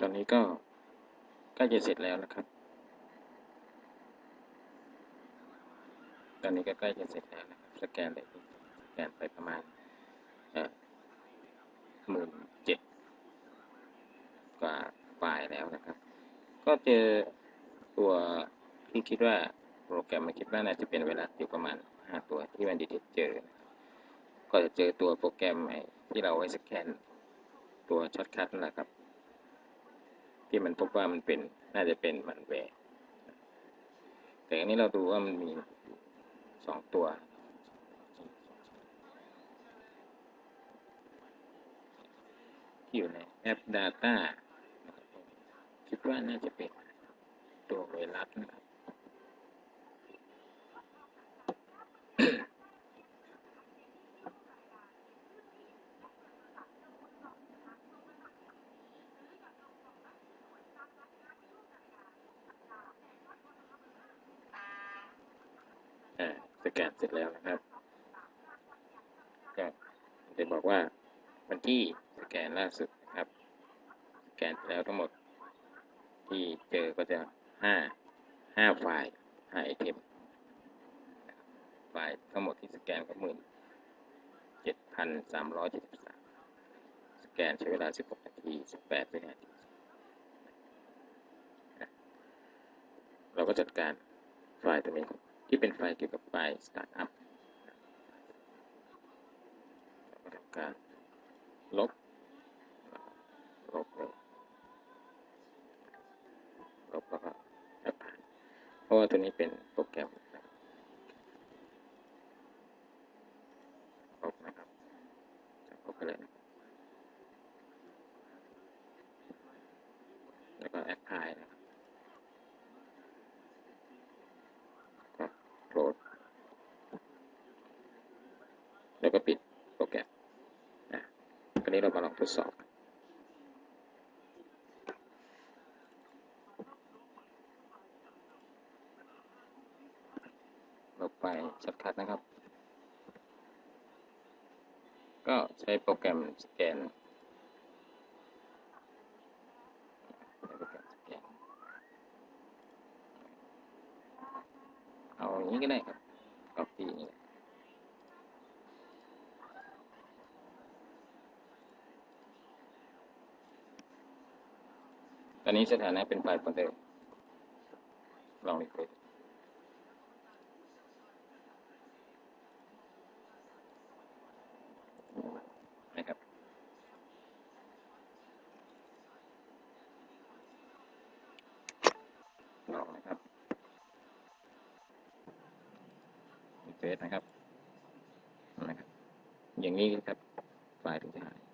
ตอนนี้ก็ใกล้จะเสร็จแล้วนะครับ ตอนนี้ก็ใกล้จะเสร็จแล้วนะครับ สแกนเลยสแกนไปประมาณหมื่นเจ็ดกว่าไฟล์แล้วนะครับ ก็เจอตัวที่คิดว่าโปรแกรมมันคิดว่าน่าจะเป็นเวลาอยู่ประมาณห้าตัวที่มันดีเทคเจอนะก็จะเจอตัวโปรแกรมไอ้ที่เราไว้สแกนตัวช็อตคัทนั่นะครับ ที่มันพบว่ามันเป็นน่าจะเป็นมันแวร์แต่อันนี้เราดูว่ามันมีสองตัว ที่อยู่ในแอป Data คิดว่าน่าจะเป็นตัวไวรัสนะครับ อ่า สแกนเสร็จแล้วนะครับก็จะบอกว่าวันที่สแกนล่าสุดนะครับ สแกนแล้วทั้งหมด ที่เจอก็จะห้าห้าไฟล์ห้าไอเทมไฟล์ทั้งหมดที่สแกนก็หมื่นเจ็ดพันสามร้อยเจ็ดสิบสามสแกนใช้เวลาสิบหกนาทีสิบแปดวินาทีเราก็จัดการไฟล์ตัวนี้ ที่เป็นไฟล์เกี่ยวกับไฟล์สตาร์ทอัพก็ทำการลบลบเลยลบแล้วก็แอปผ่านเพราะว่าตัวนี้เป็นโปรแกรมลบนะครับลบไปเลยนะครับแล้วก็แอปพลายนะครับก็โคลด แล้วก็ปิดโปรแกรมนะคราวนี้เรามาลองทดสอบลบไปชัดคัดนะครับ ก็ใช้โปรแกรมสแกนใช้โปรแกรมสแกนเอาอย่างนี้ก็ได้ครับ copy อย่างนี้ ตอนนี้สถานะเป็นไฟล์โฟลเดอร์ลองรีเฟรชนะครับลองนะครับรีเฟซนะครับนะครับ อย่างนี้ครับไฟล์ถึงจะหาย